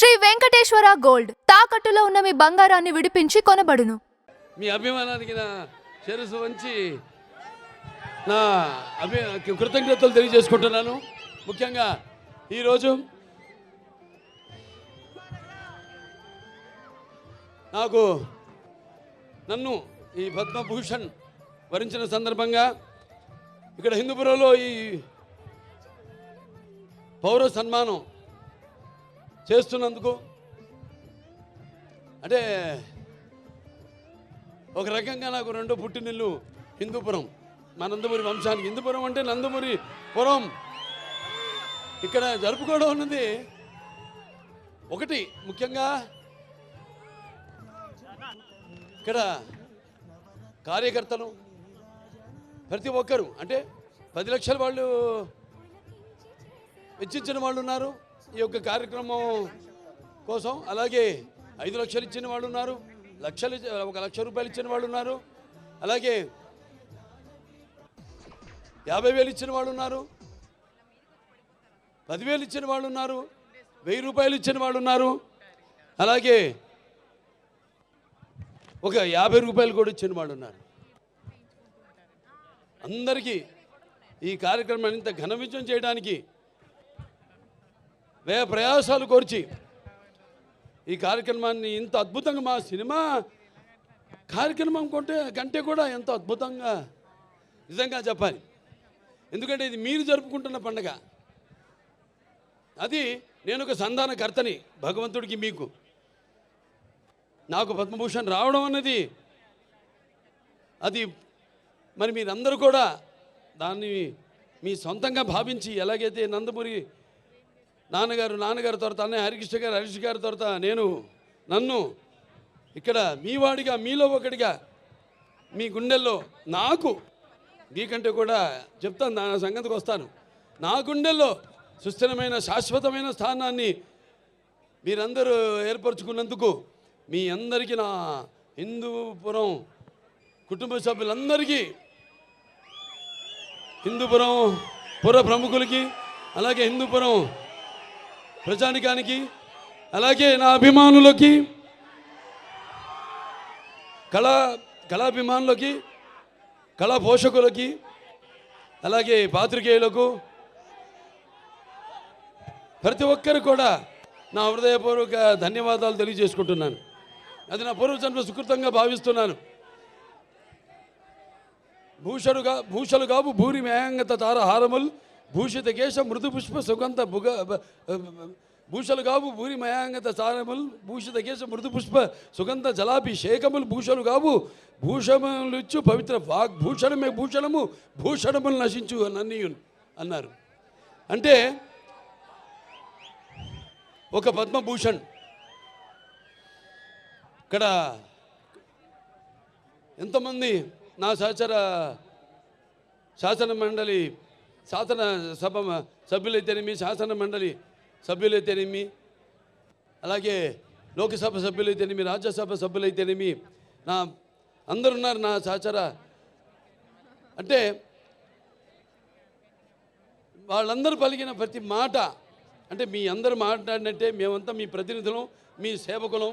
Shri Venkateswara gold. తాకట్టులో ఉన్న మీ బంగారాన్ని విడిపించి కొనబడును. మీ అభిమానానికి నా శిరస్సు వంచి నా అభి కృతజ్ఞతలు తెలియజేసుకుంటున్నాను. ముఖ్యంగా ఈరోజు నాకు నన్ను ఈ పద్మభూషణ్ వరించిన సందర్భంగా ఇక్కడ హిందూపురంలో ఈ పౌర సన్మానం చేస్తున్నందుకు అంటే ఒక రకంగా నాకు రెండో పుట్టినిల్లు హిందూపురం మా నందమూరి వంశానికి. హిందూపురం అంటే నందమూరి పురం. ఇక్కడ జరుపుకోవడం ఉన్నది ఒకటి ముఖ్యంగా. ఇక్కడ కార్యకర్తలు ప్రతి ఒక్కరు అంటే పది లక్షల వాళ్ళు వెచ్చించిన వాళ్ళు ఉన్నారు. ఈ యొక్క కార్యక్రమం కోసం అలాగే ఐదు లక్షలు ఇచ్చిన వాళ్ళు ఉన్నారు. లక్షలు ఒక లక్ష రూపాయలు ఇచ్చిన వాళ్ళు ఉన్నారు. అలాగే యాభై వేలు ఇచ్చిన వాళ్ళు ఉన్నారు. పదివేలు ఇచ్చిన వాళ్ళు ఉన్నారు. వెయ్యి రూపాయలు ఇచ్చిన వాళ్ళు ఉన్నారు. అలాగే ఒక యాభై రూపాయలు కూడా ఇచ్చిన వాళ్ళు ఉన్నారు. అందరికీ ఈ కార్యక్రమాన్ని ఇంత ఘన విజయం చేయడానికి వ్యయ ప్రయాసాలు కోర్చి. ఈ కార్యక్రమాన్ని ఇంత అద్భుతంగా మా సినిమా కార్యక్రమం కొంటే కంటే కూడా ఎంతో అద్భుతంగా నిజంగా చెప్పాలి. ఎందుకంటే ఇది మీరు జరుపుకుంటున్న పండగ. అది నేను ఒక సంధానకర్తని భగవంతుడికి మీకు. నాకు పద్మభూషణ్ రావడం అన్నది అది మరి మీరందరూ కూడా దాన్ని మీ సొంతంగా భావించి ఎలాగైతే నందమూరి నాన్నగారు నాన్నగారి తర్వాత అన్నయ్య హరికృష్ణ గారు హరికృష్ణ గారి తర్వాత నేను నన్ను ఇక్కడ మీ వాడిగా మీలో ఒకటిగా మీ గుండెల్లో నాకు మీకంటే కూడా చెప్తాను నా సంగతికి వస్తాను. నా గుండెల్లో సుస్థిరమైన శాశ్వతమైన స్థానాన్ని మీరందరూ ఏర్పరచుకున్నందుకు మీ అందరికీ నా హిందూపురం కుటుంబ సభ్యులందరికీ హిందూపురం పుర ప్రముఖులకి అలాగే హిందూపురం ప్రజానికానికి అలాగే నా అభిమానులకి కళా కళాభిమానులకి కళా పోషకులకి అలాగే పాత్రికేయులకు ప్రతి ఒక్కరు కూడా నా హృదయపూర్వక ధన్యవాదాలు తెలియజేసుకుంటున్నాను. అది నా పూర్వజన్మ సుకృతంగా భావిస్తున్నాను. భూషడుగా భూషలు కాబు భూరి మేయంగత తార హారములు భూషిత కేశ మృదుపుష్ప సుగంధ భుగ భూషలు కావు భూరి మయాంగత సారములు భూషిత కేశ మృదుపుష్ప సుగంధ జలాభిషేకములు భూషలు కావు భూషములుచ్చు పవిత్ర వాగ్ భూషణమే భూషణము భూషణములు నశించు నన్నీయున్ అన్నారు. అంటే ఒక పద్మభూషణ్ ఇక్కడ ఎంతమంది నా సహచర శాసన మండలి శాసన సభ సభ్యులైతేనేమి శాసన మండలి సభ్యులైతేనేమి అలాగే లోకసభ సభ్యులైతేనేమి రాజ్యసభ సభ్యులైతేనేమి నా అందరు ఉన్నారు నా సహచర. అంటే వాళ్ళందరూ పలికిన ప్రతి మాట అంటే మీ అందరు మాట్లాడినట్టే మేమంతా మీ ప్రతినిధులం మీ సేవకులం.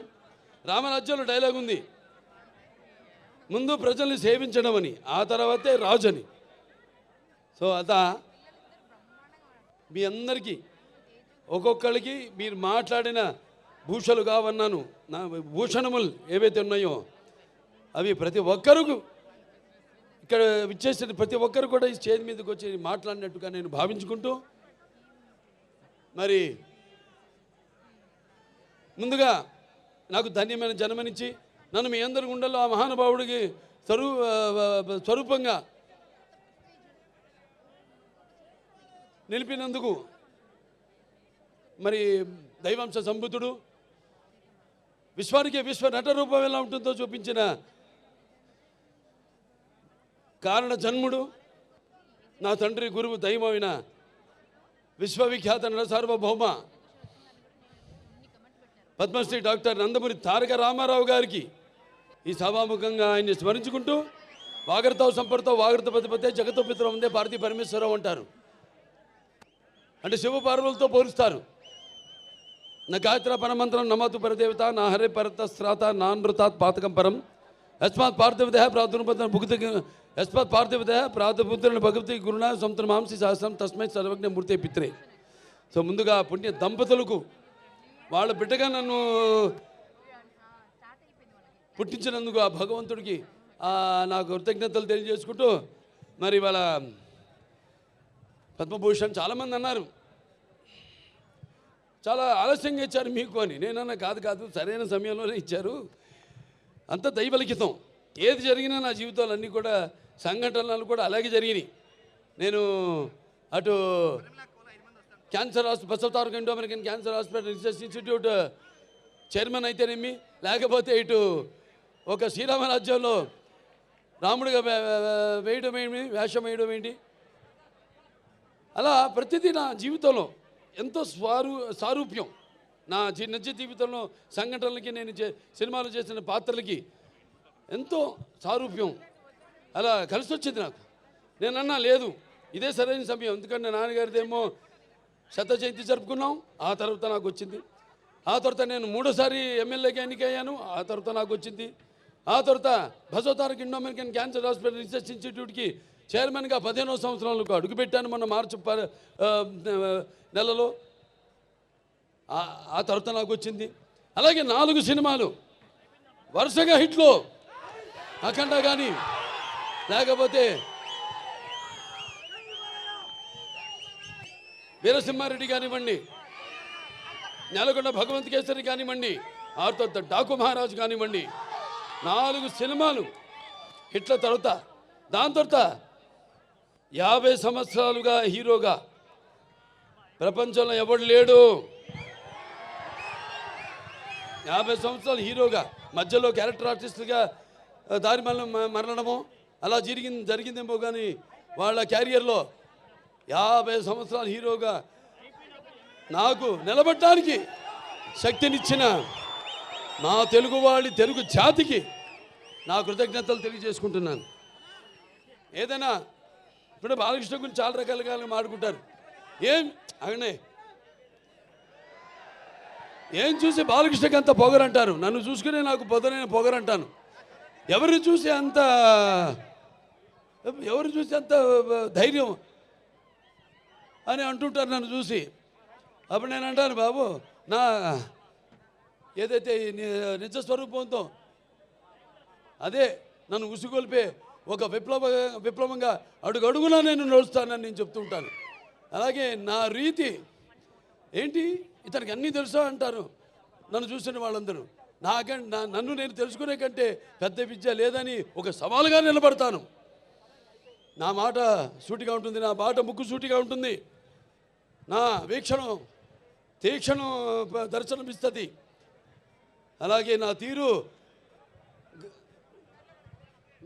రామరాజ్యంలో డైలాగ్ ఉంది ముందు ప్రజల్ని సేవించడం అని ఆ తర్వాతే రాజు అని సో అదా మీ అందరికీ ఒక్కొక్కరికి మీరు మాట్లాడిన భూషలు కావన్నాను నా భూషణములు ఏవైతే ఉన్నాయో అవి ప్రతి ఒక్కరికి ఇక్కడ విచ్చేసిన ప్రతి ఒక్కరు కూడా ఈ స్టేజ్ మీదకి వచ్చి మాట్లాడినట్టుగా నేను భావించుకుంటూ మరి ముందుగా నాకు ధన్యమైన జన్మనిచ్చి నన్ను మీ అందరి గుండెల్లో ఆ మహానుభావుడికి స్వరూ స్వరూపంగా నిలిపినందుకు మరి దైవాంశ సంబుతుడు విశ్వానికి విశ్వ నట రూపం ఎలా ఉంటుందో చూపించిన కారణ జన్ముడు నా తండ్రి గురువు దైవమైన విశ్వవిఖ్యాత నట సార్వభౌమ పద్మశ్రీ డాక్టర్ నందమూరి తారక రామారావు గారికి ఈ సభాముఖంగా ఆయన్ని స్మరించుకుంటూ వాగర్తావు సంపర్తో వాగర్త పతిపతే జగతో పిత్రం ఉందే భారతీ పరమేశ్వరరావు అంటారు. అంటే శివ పార్వలతో పోలుస్తారు. నా గాయత్ర పరమంత్రం నమతు పరదేవత నా హరే పరత శ్రాత నానృతాత్ పాతకం పరం. యస్మాత్ పార్థివత ప్రాదుర్పద భుక్తి యస్మాత్ పార్థివత ప్రాదుపుత్రుని భగవతి గురుణ సంతృ మాంసి సహస్రం తస్మై సర్వజ్ఞ మూర్తి పిత్రే. సో ముందుగా పుణ్య దంపతులకు వాళ్ళ బిడ్డగా నన్ను పుట్టించినందుకు ఆ భగవంతుడికి నా నాకు కృతజ్ఞతలు తెలియజేసుకుంటూ మరి వాళ్ళ పద్మభూషణ్ చాలామంది అన్నారు. చాలా ఆలస్యంగా ఇచ్చారు మీకు అని. నేనన్నా కాదు కాదు సరైన సమయంలోనే ఇచ్చారు. అంత దైవలిఖితం. ఏది జరిగినా నా జీవితాలు అన్నీ కూడా సంఘటనలు కూడా అలాగే జరిగినాయి. నేను అటు cancer hospital Basavataraka Indo American cancer hospital research institute chairman అయితేనేమి లేకపోతే ఇటు ఒక శ్రీరామ రాజ్యంలో రాముడిగా వేయడం ఏమి వేషం వేయడం ఏంటి అలా ప్రతిదీ నా జీవితంలో ఎంతో స్వారు సారూప్యం. నా జీ- నిజ జీవితంలో సంఘటనలకి నేను చే సినిమాలు చేసిన పాత్రలకి ఎంతో సారూప్యం. అలా కలిసి వచ్చింది నాకు. నేను అన్నా లేదు ఇదే సరైన సమయం. ఎందుకంటే నాన్నగారిదేమో శత జయంతి జరుపుకున్నాం ఆ తర్వాత నాకు వచ్చింది ఆ తర్వాత నేను మూడోసారి ఎమ్మెల్యేగా ఎన్నికయ్యాను ఆ తర్వాత నాకు వచ్చింది ఆ తర్వాత Basavatarak Indo American cancer hospital research ఇన్స్టిట్యూట్కి చైర్మన్గా పదిహేనో సంవత్సరాలకు అడుగుపెట్టాను మొన్న మార్చి నెలలో. ఆ- ఆ తర్వాత నాకు వచ్చింది. అలాగే నాలుగు సినిమాలు. వరుసగా హిట్లు. అఖండ కానీ లేకపోతే వీరసింహారెడ్డి కానివ్వండి నెలకొండ భగవంత్ కేసరి కానివ్వండి ఆ తర్వాత డాకు మహారాజు కానివ్వండి నాలుగు సినిమాలు హిట్ల తర్వాత దాని తర్వాత యాభై సంవత్సరాలుగా హీరోగా ప్రపంచంలో ఎవడు లేడు? యాభై సంవత్సరాలు హీరోగా మధ్యలో క్యారెక్టర్ ఆర్టిస్ట్గా దారి మరణ మరణము అలా జరిగింది జరిగిందేమో కానీ వాళ్ళ క్యారియర్లో యాభై సంవత్సరాలు హీరోగా నాకు నిలబడటానికి శక్తినిచ్చిన మా తెలుగువాడి తెలుగు జాతికి నా కృతజ్ఞతలు తెలియజేసుకుంటున్నాను. ఏదైనా ఇప్పుడు బాలకృష్ణ గురించి చాలా రకాలుగా మాడుకుంటారు ఏం? అగనే ఏం చూసి బాలకృష్ణకి అంత పొగరంటారు? నన్ను చూసుకునే నాకు పొదనైన పొగరంటాను. ఎవరిని చూసి అంత ఎవరిని చూసి అంత ధైర్యం అని అంటుంటారు నన్ను చూసి. అప్పుడు నేను అంటాను బాబు నా ఏదైతే నిజ స్వరూపంతో అదే నన్ను ఉసుగొల్పే ఒక విప్లవ విప్లవంగా అడుగడుగునా నేను నడుస్తానని నేను చెప్తుంటాను అలాగే నా రీతి ఏంటి? ఇతనికి అన్నీ తెలుసా అంటారు నన్ను చూసిన వాళ్ళందరూ. నాకంటే నా నన్ను నేను తెలుసుకునే కంటే పెద్ద విద్య లేదని ఒక సవాలుగా నిలబడతాను. నా మాట సూటిగా ఉంటుంది నా మాట ముక్కు సూటిగా ఉంటుంది. నా వీక్షణం తీక్షణం దర్శనం దర్శనమిస్తుంది. అలాగే నా తీరు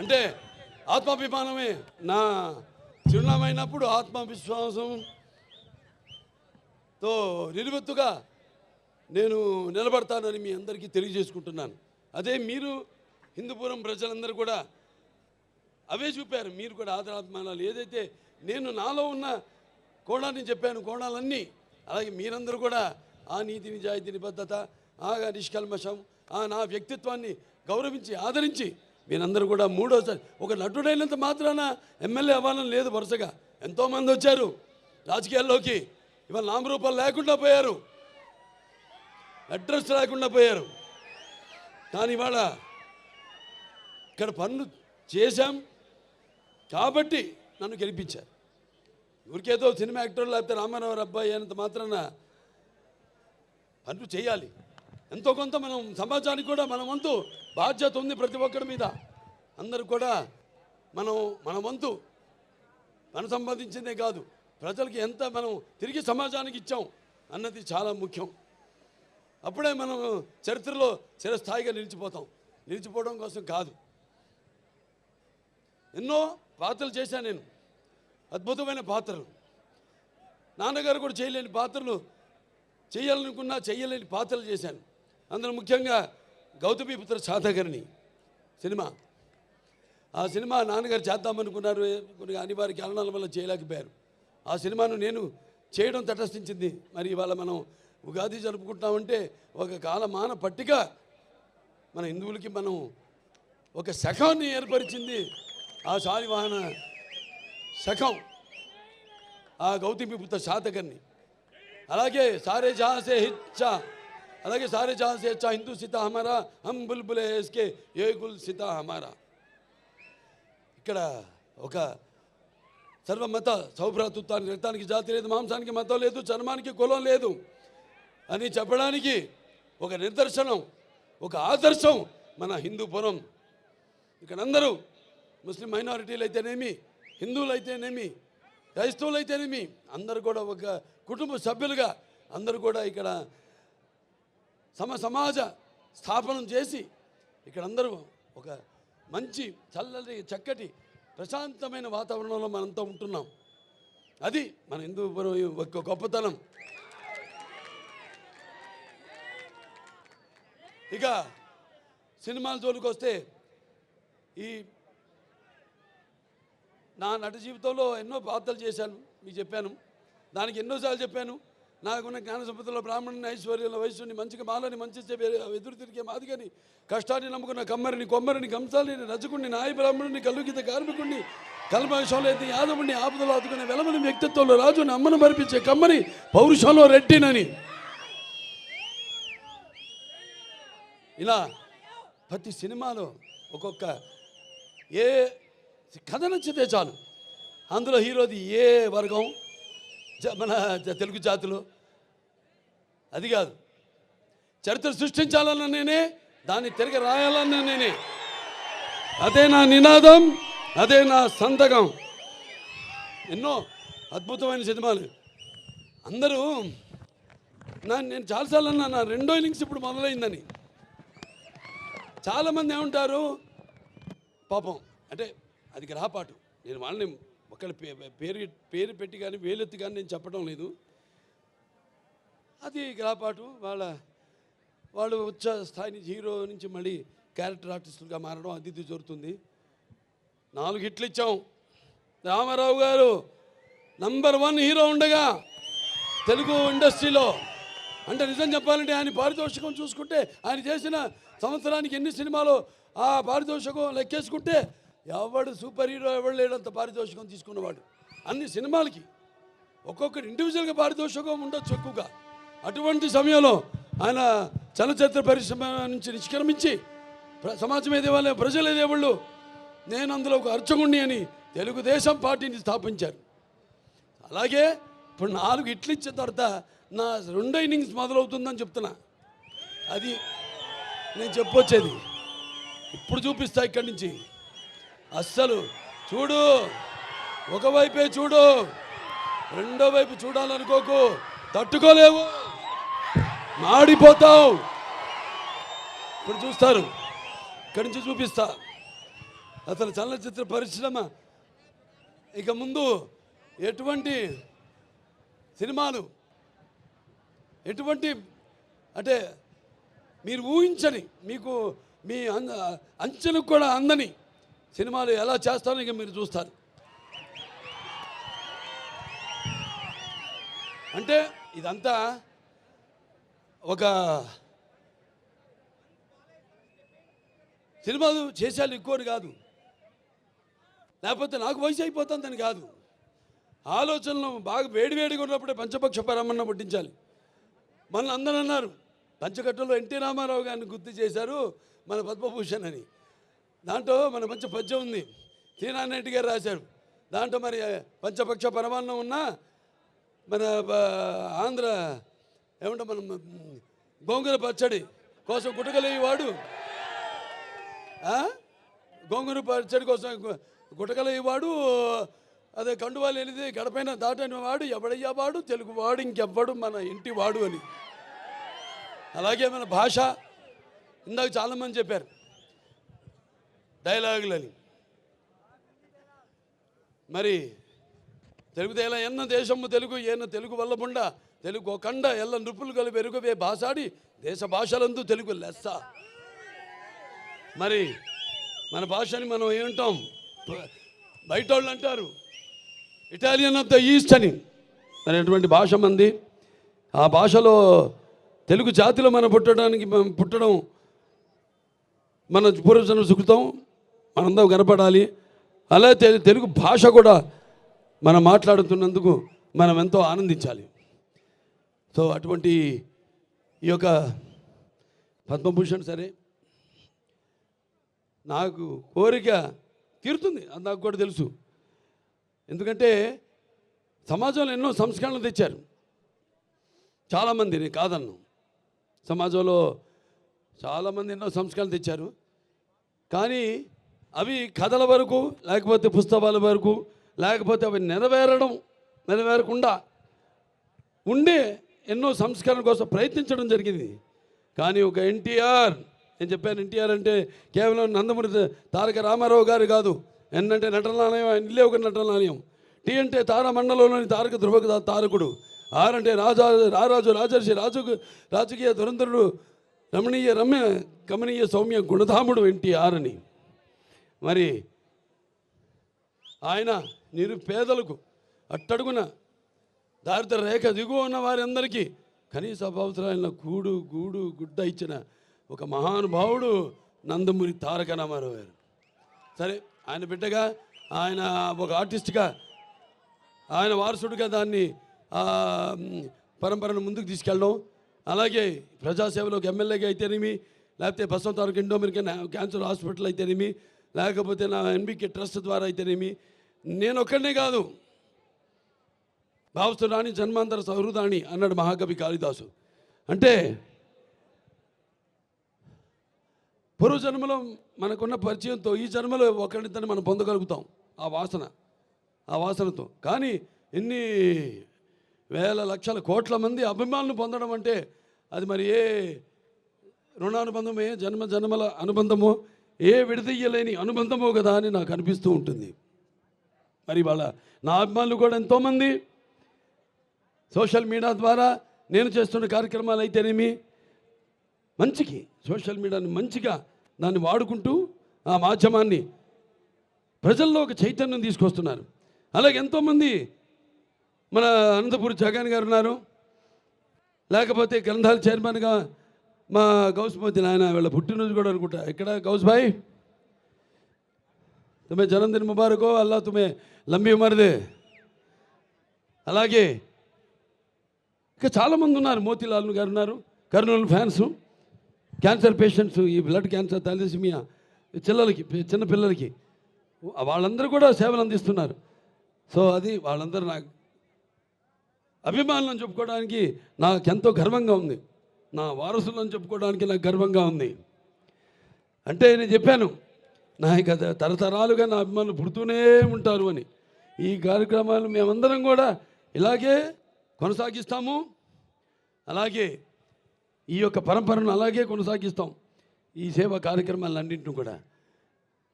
అంటే ఆత్మాభిమానమే. నా చిరునామైనప్పుడు ఆత్మవిశ్వాసం తో నిలువెత్తుగా నేను నిలబడతానని మీ అందరికీ తెలియజేసుకుంటున్నాను. అదే మీరు హిందూపురం ప్రజలందరూ కూడా అవే చూపారు. మీరు కూడా ఆదరాభిమానాలు. ఏదైతే నేను నాలో ఉన్న కోణాన్ని చెప్పాను కోణాలన్నీ అలాగే మీరందరూ కూడా ఆ నీతి నిజాయితీ నిబద్ధత ఆ నిష్కల్మషం ఆ నా వ్యక్తిత్వాన్ని గౌరవించి ఆదరించి మీరందరూ కూడా మూడోసారి ఒక నటుడైనంత మాత్రాన ఎమ్మెల్యే అవ్వాలని లేదు వరుసగా. ఎంతోమంది వచ్చారు రాజకీయాల్లోకి. ఇవాళ నామరూపాలు లేకుండా పోయారు. అడ్రస్ లేకుండా పోయారు. కానీ ఇవాళ ఇక్కడ పనులు చేశాం. కాబట్టి నన్ను గెలిపించారు. ఊరికేదో సినిమా యాక్టర్ లేకపోతే రామారావు అబ్బాయి అయినంత మాత్రాన పనులు చేయాలి. ఎంతో కొంత మనం సమాజానికి కూడా మన వంతు బాధ్యత ఉంది ప్రతి ఒక్కరి మీద. అందరూ కూడా మనం మన వంతు మన సంబంధించిందే కాదు ప్రజలకి ఎంత మనం తిరిగి సమాజానికి ఇచ్చాం అన్నది చాలా ముఖ్యం. అప్పుడే మనం చరిత్రలో చిరస్థాయిగా నిలిచిపోతాం. నిలిచిపోవడం కోసం కాదు. ఎన్నో పాత్రలు చేశాను నేను. అద్భుతమైన పాత్రలు. నాన్నగారు కూడా చేయలేని పాత్రలు చేయాలనుకున్నా చేయలేని పాత్రలు చేశాను. అందులో ముఖ్యంగా గౌతమిపుత్ర సాధకర్ణి సినిమా. ఆ సినిమా నాన్నగారు చేద్దామనుకున్నారు కొన్ని అనివార్య కారణాల వల్ల చేయలేకపోయారు. ఆ సినిమాను నేను చేయడం తటస్థించింది. మరి ఇవాళ మనం ఉగాది జరుపుకుంటామంటే ఒక కాలమాన పట్టిక మన హిందువులకి మనం ఒక శఖాన్ని ఏర్పరిచింది. ఆ శాలివాహన శఖం ఆ గౌతమిపుత్ర శాతకర్ణి అలాగే సారే జాసే హిచ్చ అలాగే సారే జహాసే హెచ్చా హిందూ సీత హమారా హమ్ బుల్బులే ఎస్కే ఏ గుల్ సీత హమారా. ఇక్కడ ఒక సర్వమత సౌభ్రాతృత్వానికి రక్తానికి జాతి లేదు మాంసానికి మతం లేదు చర్మానికి కులం లేదు అని చెప్పడానికి ఒక నిదర్శనం ఒక ఆదర్శం మన హిందూపురం ఇక్కడ అందరూ ముస్లిం మైనారిటీలు అయితేనేమి హిందువులు అయితేనేమి క్రైస్తవులు అయితేనేమి అందరూ కూడా ఒక కుటుంబ సభ్యులుగా అందరూ కూడా ఇక్కడ సమ సమాజ స్థాపనం చేసి ఇక్కడ అందరూ ఒక మంచి చల్లటి చక్కటి ప్రశాంతమైన వాతావరణంలో మనంతా ఉంటున్నాం. అది మన హిందూపురం ఒక గొప్పతనం. ఇక సినిమాల జోలికి వస్తే ఈ నా నట జీవితంలో ఎన్నో పాత్రలు చేశాను మీకు చెప్పాను. దానికి ఎన్నోసార్లు చెప్పాను. నాకున్న జ్ఞాన సంపదలో బ్రాహ్మణుని ఐశ్వర్యంలో వయసుని మంచిగా మాలని మంచి చెప్పే ఎదురు తిరిగే మాదిగని కష్టాన్ని నమ్ముకున్న కమ్మరిని కొమ్మరిని కంసాలిని రజకుణ్ణి నాయ బ్రాహ్మణుని కలుగిత కార్మికుడిని కల్మషంలో అయితే యాదవుడిని ఆపదలో ఆదుకునే వెలమని వ్యక్తిత్వంలో రాజుని అమ్మను మరిపించే కమ్మని పౌరుషంలో రెట్టినని ఇలా ప్రతి సినిమాలో ఒక్కొక్క ఏ కథ నచ్చితే చాలు. అందులో హీరోది ఏ వర్గం? మన తెలుగు జాతులు. అది కాదు. చరిత్ర సృష్టించాలన్న నేనే దాన్ని తిరిగి రాయాలన్న నేనే. అదే నా నినాదం అదే నా సంతకం. ఎన్నో అద్భుతమైన సినిమాలు. అందరూ నా నేను చాలాసార్లు అన్నా నా రెండో ఇన్నింగ్స్ ఇప్పుడు మొదలైందని. చాలామంది ఏమంటారు పాపం అంటే అది గ్రహపాటు. నేను వాళ్ళని ఒకళ్ళు పే- పేరు పేరు పెట్టి కానీ వేలెత్తి కానీ నేను చెప్పడం లేదు. అది గ్రాపాటు వాళ్ళ వాళ్ళు వచ్చే స్థాయి నుంచి హీరో నుంచి మళ్ళీ క్యారెక్టర్ ఆర్టిస్టులుగా మారడం అది ఇది జరుగుతుంది నాలుగు హిట్లు ఇచ్చాం. రామారావు గారు నంబర్ వన్ హీరో ఉండగా తెలుగు ఇండస్ట్రీలో అంటే నిజం చెప్పాలంటే ఆయన పారితోషికం చూసుకుంటే ఆయన చేసిన సంవత్సరానికి ఎన్ని సినిమాలు ఆ పారితోషికం లెక్కేసుకుంటే ఎవడు సూపర్ హీరో ఎవడు లేడంత పారితోషికం తీసుకున్నవాడు. అన్ని సినిమాలకి ఒక్కొక్కటి ఇండివిజువల్గా పారితోషికం ఉండొచ్చు ఎక్కువగా. అటువంటి సమయంలో ఆయన చలచిత్ర పరిశ్రమ నుంచి నిష్క్రమించి ప్ర- సమాజం ఏదేవాళ్ళు ప్రజలు ఏదేవాళ్ళు నేను అందులో ఒక అర్చకుణ్ణి అని తెలుగుదేశం పార్టీని స్థాపించారు. అలాగే ఇప్పుడు నాలుగు ఇట్లు ఇచ్చిన తర్వాత నా రెండో ఇన్నింగ్స్ మొదలవుతుందని చెప్తున్నా. అది నేను చెప్పొచ్చేది. ఇప్పుడు చూపిస్తా ఇక్కడి నుంచి. అస్సలు చూడు. ఒకవైపే చూడు. రెండో వైపు చూడాలనుకోకు. తట్టుకోలేవు. మాడిపోతావు. ఇప్పుడు చూస్తారు. ఇక్కడి నుంచి చూపిస్తా. అసలు చలనచిత్ర పరిశ్రమ. ఇక ముందు ఎటువంటి సినిమాలు ఎటువంటి అంటే మీరు ఊహించని మీకు మీ అం- అంచెలకు కూడా అందని సినిమాలు ఎలా చేస్తారో ఇక మీరు చూస్తారు. అంటే ఇదంతా ఒక సినిమాలు చేసేయాలి ఎక్కువని కాదు. లేకపోతే నాకు వయసు అయిపోతుందని కాదు. ఆలోచనలు బాగా వేడివేడిగా ఉన్నప్పుడే పంచపక్ష పరమన్న పట్టించాలి. మన అందరూ అన్నారు. పంచకట్టులో ఎన్టీ రామారావు గారిని గుర్తు చేశారు మన పద్మభూషణ్ అని. దాంట్లో మన మంచి పద్యం ఉంది. తీనారెడ్డి గారు రాశారు. దాంట్లో మరి పంచపక్ష పరమాన్నం ఉన్నా మన ఆంధ్ర ఏమంటే మనం గోంగూర పచ్చడి కోసం గుటకలేవాడు గోంగూర పచ్చడి కోసం గుటకలేవాడు అదే కండువాలు వెళ్ళింది గడపైన దాటని వాడు ఎవడయ్యా వాడు తెలుగు వాడు ఇంకెవ్వడు మన ఇంటి వాడు అని. అలాగే మన భాష. ఇందాక చాలామంది చెప్పారు. డైలాగులని. మరి తెలుగు తేల ఎన్న దేశము తెలుగు ఏన తెలుగు వల్లబుండ తెలుగు కండ ఎల్ల నృపులు కలు వెరుగవే భాషాడి దేశ భాషలందు తెలుగు లెస్స. మరి మన భాషని మనం ఏమంటాం? బయట వాళ్ళు అంటారు ఇటాలియన్ ఆఫ్ ద ఈస్ట్ అని. అనేటువంటి అటువంటి భాష మంది. ఆ భాషలో తెలుగు జాతిలో మనం పుట్టడానికి మనం పుట్టడం మన పూర్వజన్మ సుకృతం. మనందరం కనపడాలి. అలా తె- తెలుగు భాష కూడా మనం మాట్లాడుతున్నందుకు మనం ఎంతో ఆనందించాలి. సో అటువంటి ఈ యొక్క పద్మభూషణ్ సరే నాకు కోరిక తీరుతుంది. అది నాకు కూడా తెలుసు. ఎందుకంటే సమాజంలో ఎన్నో సంస్కరణలు తెచ్చారు. చాలామంది నేను కాదన్ను. సమాజంలో చాలామంది ఎన్నో సంస్కరణలు తెచ్చారు. కానీ అవి కథల వరకు లేకపోతే పుస్తకాల వరకు లేకపోతే అవి నెరవేరడం నెరవేరకుండా ఉండే ఎన్నో సంస్కరణ కోసం ప్రయత్నించడం జరిగింది. కానీ ఒక ఎన్టీఆర్ నేను చెప్పాను ఎన్టీఆర్ అంటే కేవలం నందమూరి తారక రామారావు గారు కాదు ఎన్ అంటే నటనాలయం ఆయన ఇల్లే ఒక నటనాలయం. టీ అంటే తారమండలంలోని తారక ధ్రువక తారకుడు ఆర్ అంటే రాజా రారాజు రాజర్షి రాజు రాజకీయ దురంధరుడు రమణీయ రమ్య గమనీయ సౌమ్య గుణధాముడు ఎన్టీఆర్ అని. మరి ఆయన నిరుపేదలకు అట్టడుగున దారిద్ర రేఖ దిగువ ఉన్న వారందరికీ కనీస అవసరాలైన కూడు గూడు గుడ్డ ఇచ్చిన ఒక మహానుభావుడు నందమూరి తారక రామారావు గారు. సరే ఆయన బిడ్డగా ఆయన ఒక ఆర్టిస్ట్గా ఆయన వారసుడిగా దాన్ని పరంపరను ముందుకు తీసుకెళ్ళడం అలాగే ప్రజాసేవలోకి ఎమ్మెల్యేగా అయితేనేమి లేకపోతే బసవంతారకు తారక అమెరికన్ క్యాన్సర్ హాస్పిటల్ అయితేనేమి లేకపోతే నా ఎన్బికే ట్రస్ట్ ద్వారా అయితేనేమి? నేను ఒక్కడనే కాదు భావస్తురాణి జన్మాంతర సహృదాణి అన్నాడు మహాకవి కాళిదాసు. అంటే పూర్వజన్మలో మనకున్న పరిచయంతో ఈ జన్మలో ఒకరిని మనం పొందగలుగుతాం ఆ వాసన ఆ వాసనతో. కానీ ఎన్ని వేల లక్షల కోట్ల మంది అభిమానులు పొందడం అంటే అది మరి ఏ రుణానుబంధమే జన్మ జన్మల అనుబంధమో ఏ విడదీయలేని అనుబంధమో కదా అని నాకు అనిపిస్తూ ఉంటుంది. మరి వాళ్ళ నా అభిమానులు కూడా ఎంతోమంది. సోషల్ మీడియా ద్వారా నేను చేస్తున్న కార్యక్రమాలు అయితేనేమి మంచికి సోషల్ మీడియాని మంచిగా దాన్ని వాడుకుంటూ ఆ మాధ్యమాన్ని ప్రజల్లో ఒక చైతన్యం తీసుకొస్తున్నారు. అలాగే ఎంతోమంది మన అనంతపురి జగన్ గారు ఉన్నారు. లేకపోతే గ్రంథాల చైర్మన్గా మా గౌస్మతి నాయన వీళ్ళ పుట్టినరోజు కూడా అనుకుంటా. ఇక్కడ గౌస్ భాయ్? తుమే జనందిన ముబారకో అల్లా తుమే లంబీ ఉమర్దే. అలాగే ఇంకా చాలామంది ఉన్నారు మోతీలాల్ గారు ఉన్నారు కర్నూలు ఫ్యాన్స్ క్యాన్సర్ పేషెంట్స్ ఈ బ్లడ్ క్యాన్సర్ తలసిమియా చిల్లలకి చిన్న పిల్లలకి. వాళ్ళందరూ కూడా సేవలు అందిస్తున్నారు. సో అది వాళ్ళందరూ నాకు అభిమానులను చెప్పుకోవడానికి నాకు ఎంతో గర్వంగా ఉంది. నా వారసులను చెప్పుకోవడానికి నాకు గర్వంగా ఉంది. అంటే నేను చెప్పాను నా ఇక తరతరాలుగా నా అభిమానులు పుడుతూనే ఉంటారు అని. ఈ కార్యక్రమాలు మేమందరం కూడా ఇలాగే కొనసాగిస్తాము. అలాగే ఈ యొక్క పరంపరను అలాగే కొనసాగిస్తాం. ఈ సేవా కార్యక్రమాలన్నింటిని కూడా.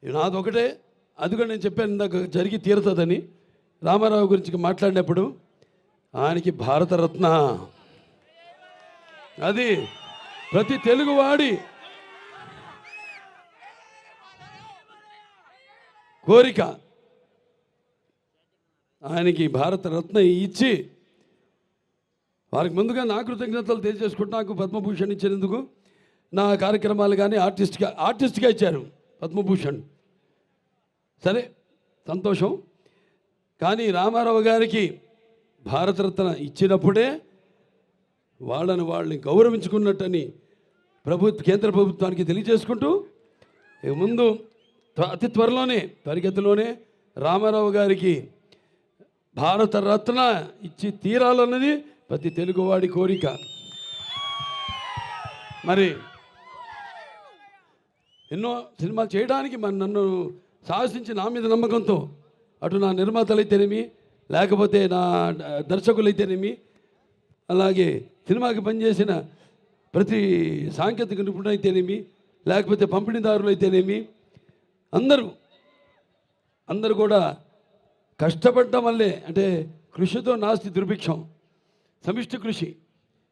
నాదొకటే అది కూడా నేను చెప్పాను ఇందాక జరిగి తీరుతుందని. రామారావు గురించి మాట్లాడినప్పుడు ఆయనకి భారతరత్న. అది ప్రతి తెలుగువాడి కోరిక. ఆయనకి భారతరత్న ఇచ్చి వారికి ముందుగా నా కృతజ్ఞతలు తెలియజేసుకుంటూ నాకు పద్మభూషణ్ ఇచ్చినందుకు నా కార్యక్రమాలు కానీ ఆర్టిస్ట్గా ఆర్టిస్ట్గా ఇచ్చారు పద్మభూషణ్. సరే సంతోషం. కానీ రామారావు గారికి భారతరత్న ఇచ్చినప్పుడే వాళ్ళని వాళ్ళని గౌరవించుకున్నట్టని ప్రభుత్వ కేంద్ర ప్రభుత్వానికి తెలియజేసుకుంటూ ముందు త్వ- అతి త్వరలోనే పరిగెత్తులోనే రామారావు గారికి భారతరత్న ఇచ్చి తీరాలన్నది ప్రతి తెలుగువాడి కోరిక. మరి ఎన్నో సినిమాలు చేయడానికి మరి నన్ను సాహసించి నా మీద నమ్మకంతో అటు నా నిర్మాతలైతేనేమి లేకపోతే నా దర్శకులైతేనేమి అలాగే సినిమాకి పనిచేసిన ప్రతి సాంకేతిక నిపుణులైతేనేమి లేకపోతే పంపిణీదారులు అయితేనేమి అందరూ అందరూ కూడా కష్టపడటం వల్లే అంటే కృషితో నాస్తి దుర్భిక్షం సమిష్టి కృషి.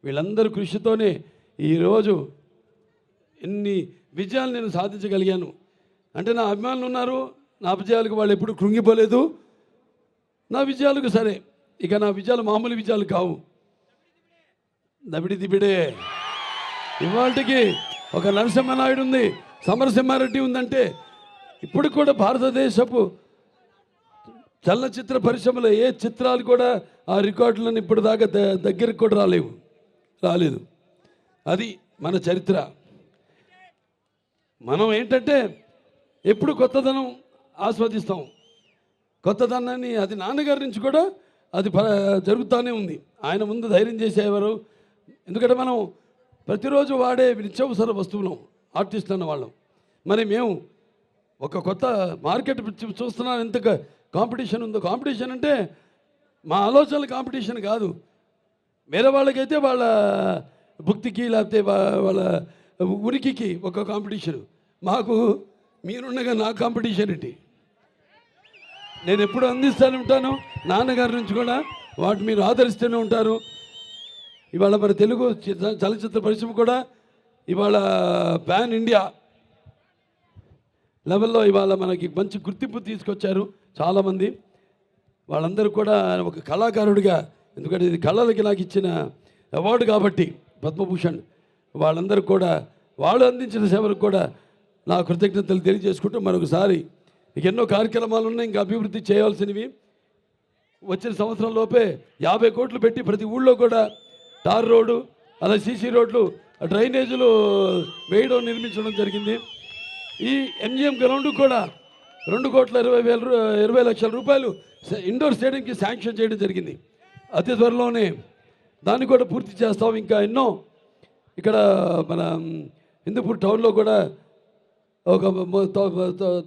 వీళ్ళందరూ కృషితోనే ఈరోజు ఎన్ని విజయాలు నేను సాధించగలిగాను. అంటే నా అభిమానులు ఉన్నారు నా విజయాలకు వాళ్ళు ఎప్పుడు కృంగిపోలేదు. నా విజయాలకు సరే ఇక నా విజయాలు మామూలు విజయాలు కావు. దబిడి దిబిడే ఇవాళకి ఒక నరసింహనాయుడు ఉంది సమరసింహారెడ్డి ఉందంటే ఇప్పుడు కూడా భారతదేశపు చలనచిత్ర పరిశ్రమలో ఏ చిత్రాలు కూడా ఆ రికార్డులను ఇప్పుడు ద- దగ్గరికి కూడా రాలేవు. రాలేదు. అది మన చరిత్ర. మనం ఏంటంటే ఎప్పుడు కొత్తదనం ఆస్వాదిస్తాం. కొత్తదనాన్ని అది నాన్నగారి నుంచి కూడా అది ప జరుగుతూనే ఉంది. ఆయన ముందు ధైర్యం చేసేవారు ఎందుకంటే మనం ప్రతిరోజు వాడే నిత్యావసర వస్తువులం ఆర్టిస్ట్ అన్న వాళ్ళం. మరి మేము ఒక కొత్త మార్కెట్ చూ- చూస్తున్నాం. ఎంత కాంపిటీషన్ ఉందో. కాంపిటీషన్ అంటే మా ఆలోచనల కాంపిటీషన్ కాదు. వేరే వాళ్ళకైతే వాళ్ళ భుక్తికి లేకపోతే వాళ్ళ ఉనికికి ఒక కాంపిటీషన్ మాకు మీరుండగా నా కాంపిటీషన్ ఏంటి? నేను ఎప్పుడు అందిస్తూనే ఉంటాను. నాన్నగారి నుంచి కూడా వాటి మీరు ఆదరిస్తూనే ఉంటారు. ఇవాళ మన తెలుగు చలచిత్ర పరిశ్రమ కూడా ఇవాళ ప్యాన్ ఇండియా లెవెల్లో ఇవాళ మనకి మంచి గుర్తింపు తీసుకొచ్చారు చాలామంది. వాళ్ళందరూ కూడా ఒక కళాకారుడిగా ఎందుకంటే ఇది కళలకి నాకు ఇచ్చిన అవార్డు కాబట్టి పద్మభూషణ్. వాళ్ళందరూ కూడా వాళ్ళు అందించిన సేవలకు కూడా నా కృతజ్ఞతలు తెలియజేసుకుంటూ మరొకసారి ఇక ఎన్నో కార్యక్రమాలు ఉన్నాయి ఇంకా అభివృద్ధి చేయాల్సినవి. వచ్చిన సంవత్సరంలోపే యాభై కోట్లు పెట్టి ప్రతి ఊళ్ళో కూడా టార్ రోడ్డు అలా సీసీ రోడ్లు డ్రైనేజీలు వేయడం నిర్మించడం జరిగింది. ఈ ఎంజిఎం గ్రౌండ్ కూడా రెండు కోట్ల ఇరవై వేల ఇరవై లక్షల రూపాయలు ఇండోర్ స్టేడియంకి శాంక్షన్ చేయడం జరిగింది. అతి త్వరలోనే దాన్ని కూడా పూర్తి చేస్తాం. ఇంకా ఎన్నో ఇక్కడ మన హిందూపూర్ టౌన్లో కూడా ఒక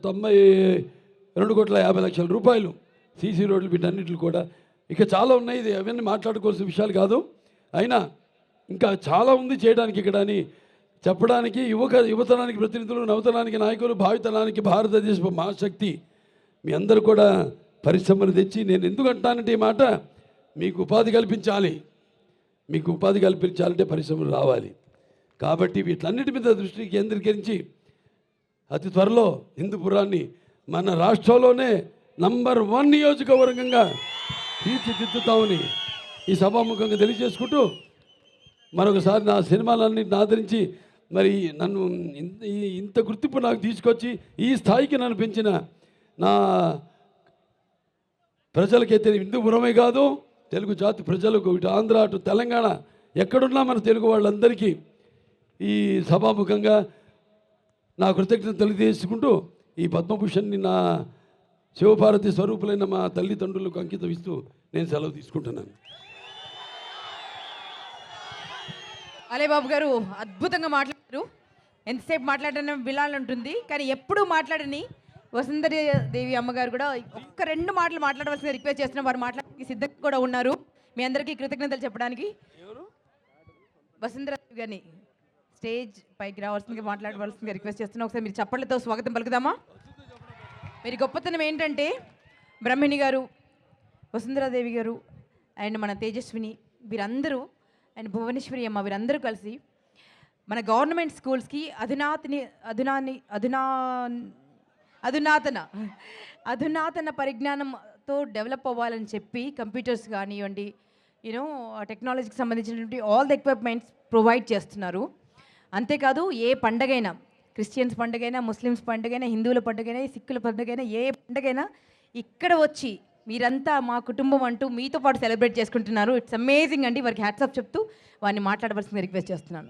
తొంభై రెండు కోట్ల యాభై లక్షల రూపాయలు సీసీ రోడ్లు వీటన్నిటిని కూడా. ఇక చాలా ఉన్నాయి. ఇది అవన్నీ మాట్లాడుకోవాల్సిన విషయాలు కాదు. అయినా ఇంకా చాలా ఉంది చేయడానికి ఇక్కడ అని చెప్పడానికి యువక యువతనానికి ప్రతినిధులు నవతనానికి నాయకులు భావితనానికి భారతదేశపు మహాశక్తి మీ అందరూ కూడా పరిశ్రమలు తెచ్చి నేను ఎందుకు అంటానంటే ఈ మాట? మీకు ఉపాధి కల్పించాలి. మీకు ఉపాధి కల్పించాలంటే పరిశ్రమలు రావాలి. కాబట్టి వీటన్నిటి మీద దృష్టి కేంద్రీకరించి అతి త్వరలో హిందూపురాన్ని మన రాష్ట్రంలోనే నంబర్ వన్ నియోజకవర్గంగా తీర్చిదిద్దుతామని ఈ సభాముఖంగా తెలియజేసుకుంటూ మరొకసారి నా సినిమాలన్నింటిని ఆదరించి మరి నన్ను ఇంత ఇంత గుర్తింపు నాకు తీసుకొచ్చి ఈ స్థాయికి నన్ను పెంచిన నా ప్రజలకైతే హిందూపురమే కాదు తెలుగు జాతి ప్రజలకు ఇటు ఆంధ్ర అటు తెలంగాణ ఎక్కడున్నా మన తెలుగు వాళ్ళందరికీ ఈ సభాముఖంగా నా కృతజ్ఞత తెలియజేసుకుంటూ ఈ పద్మభూషణ్ని నా శివభారతి స్వరూపులైన మా తల్లిదండ్రులకు అంకితం ఇస్తూ నేను సెలవు తీసుకుంటున్నాను. అలే బాబు గారు అద్భుతంగా మాట్లాడారు. ఎంతసేపు మాట్లాడడం వినాలంటుంది కానీ ఎప్పుడు మాట్లాడని వసుంధరి దేవి అమ్మగారు కూడా ఒక్క రెండు మాటలు మాట్లాడవలసిన రిక్వెస్ట్ చేస్తున్న వారు మాట్లాడడానికి సిద్ధంగా కూడా ఉన్నారు. మీ అందరికీ కృతజ్ఞతలు చెప్పడానికి. వసుంధర దేవి గారిని స్టేజ్ పైకి రావాల్సిందిగా మాట్లాడవలసిందిగా రిక్వెస్ట్ చేస్తున్నా. ఒకసారి మీరు చప్పట్లతో స్వాగతం పలుకుదామా? మీరు గొప్పతనం ఏంటంటే బ్రహ్మిణి గారు వసుంధరాదేవి గారు అండ్ మన తేజస్విని వీరందరూ అండ్ భువనేశ్వరి అమ్మ వీరందరూ కలిసి మన గవర్నమెంట్ స్కూల్స్కి అధునాతని అధునాని అధునా అధునాతన అధునాతన పరిజ్ఞానంతో డెవలప్ అవ్వాలని చెప్పి కంప్యూటర్స్ కానివ్వండి యూనో టెక్నాలజీకి సంబంధించినటువంటి ఆల్ ద ఎక్విప్మెంట్స్ ప్రొవైడ్ చేస్తున్నారు. అంతేకాదు ఏ పండగైనా క్రిస్టియన్స్ పండుగైనా ముస్లిమ్స్ పండుగైనా హిందువుల పండుగైనా సిక్కుల పండుగైనా ఏ పండుగైనా ఇక్కడ వచ్చి మీరంతా మా కుటుంబం అంటూ మీతో పాటు సెలబ్రేట్ చేసుకుంటున్నారు. ఇట్స్ అమేజింగ్ అండి. వారికి హ్యాట్సాప్ చెప్తూ వారిని మాట్లాడవలసింది రిక్వెస్ట్ చేస్తున్నాను.